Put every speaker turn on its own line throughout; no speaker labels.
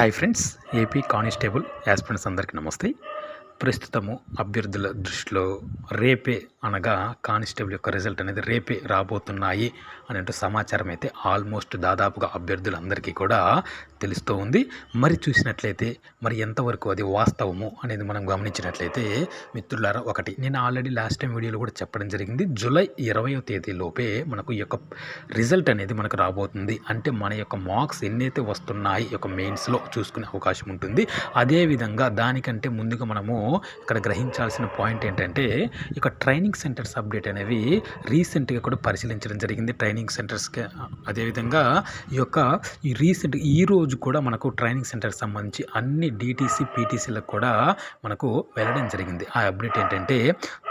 Hi friends AP constable aspirants అందరికీ నమస్తే. ప్రస్తుతము అభ్యర్థుల దృష్టిలో రేపే అనగా కానిస్టేబుల్ యొక్క రిజల్ట్ అనేది రేపే రాబోతున్నాయి అనేటు సమాచారం అయితే ఆల్మోస్ట్ దాదాపుగా అభ్యర్థులందరికీ కూడా తెలుస్తూ ఉంది. మరి చూసినట్లయితే మరి ఎంతవరకు అది వాస్తవము అనేది మనం గమనించినట్లయితే మిత్రులారా ఒకటి నేను ఆల్రెడీ లాస్ట్ టైం వీడియోలో కూడా చెప్పడం జరిగింది. జూలై ఇరవయో తేదీలోపే మనకు ఈ యొక్క రిజల్ట్ అనేది మనకు రాబోతుంది. అంటే మన యొక్క మార్క్స్ ఎన్నైతే వస్తున్నాయి యొక్క మెయిన్స్లో చూసుకునే అవకాశం ఉంటుంది. అదేవిధంగా దానికంటే ముందుగా మనము ఇక్కడ గ్రహించాల్సిన పాయింట్ ఏంటంటే ఇక ట్రైనింగ్ సెంటర్స్ అప్డేట్ అనేవి రీసెంట్గా కూడా పరిశీలించడం జరిగింది. ట్రైనింగ్ సెంటర్స్కి అదేవిధంగా ఈ యొక్క ఈ రీసెంట్ ఈ రోజు కూడా మనకు ట్రైనింగ్ సెంటర్కి సంబంధించి అన్ని డిటీసీ పీటీసీలకు కూడా మనకు వెళ్ళడం జరిగింది. ఆ అప్డేట్ ఏంటంటే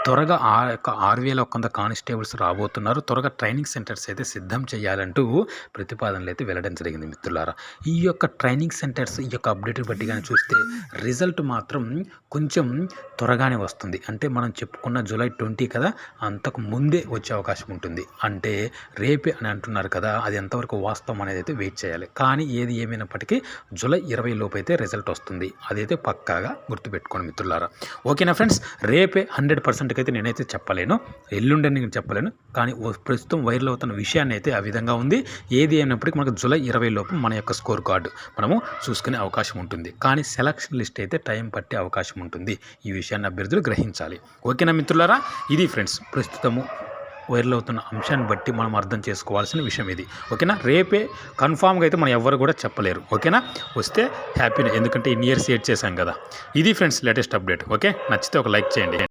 త్వరగా ఆ యొక్క ఆరు వేల ఒక్కంద కానిస్టేబుల్స్ రాబోతున్నారు. త్వరగా ట్రైనింగ్ సెంటర్స్ అయితే సిద్ధం చేయాలంటూ ప్రతిపాదనలు అయితే వెళ్ళడం జరిగింది మిత్రులారా. ఈ యొక్క ట్రైనింగ్ సెంటర్స్ ఈ యొక్క అప్డేట్ బట్టి కానీ చూస్తే రిజల్ట్ మాత్రం కొంచెం త్వరగానే వస్తుంది. అంటే మనం చెప్పుకున్న జూలై ట్వంటీ కదా అంతకు ముందే వచ్చే అవకాశం ఉంటుంది. అంటే రేపే అని అంటున్నారు కదా అది ఎంతవరకు వాస్తవం అనేది అయితే వెయిట్ చేయాలి. కానీ ఏది ఏమైనప్పటికీ జూలై ఇరవై లోపు అయితే రిజల్ట్ వస్తుంది. అదైతే పక్కాగా గుర్తుపెట్టుకోండి మిత్రులారా. ఓకేనా ఫ్రెండ్స్ రేపే హండ్రెడ్ పర్సెంట్కి అయితే నేనైతే చెప్పలేను. ఎల్లుండని నేను చెప్పలేను. కానీ ప్రస్తుతం వైరల్ అవుతున్న విషయాన్ని అయితే ఆ విధంగా ఉంది. ఏది అయినప్పటికీ మనకు జూలై ఇరవై లోపు మన యొక్క స్కోర్ కార్డు మనము చూసుకునే అవకాశం ఉంటుంది. కానీ సెలక్షన్ లిస్ట్ అయితే టైం పట్టే అవకాశం ఉంటుంది. ఈ విషయాన్ని అభ్యర్థులు గ్రహించాలి. ఓకేనా మిత్రులారా? ఇది ఫ్రెండ్స్ ప్రస్తుతము వైరల్ అవుతున్న అంశాన్ని బట్టి మనం అర్థం చేసుకోవాల్సిన విషయం ఇది. ఓకేనా? రేపే కన్ఫామ్గా అయితే మనం ఎవ్వరు కూడా చెప్పలేరు. ఓకేనా? వస్తే హ్యాపీనే. ఎందుకంటే ఇన్ని ఇయర్స్ ఏడ్ చేశాం కదా. ఇది ఫ్రెండ్స్ లేటెస్ట్ అప్డేట్. ఓకే? నచ్చితే ఒక లైక్ చేయండి.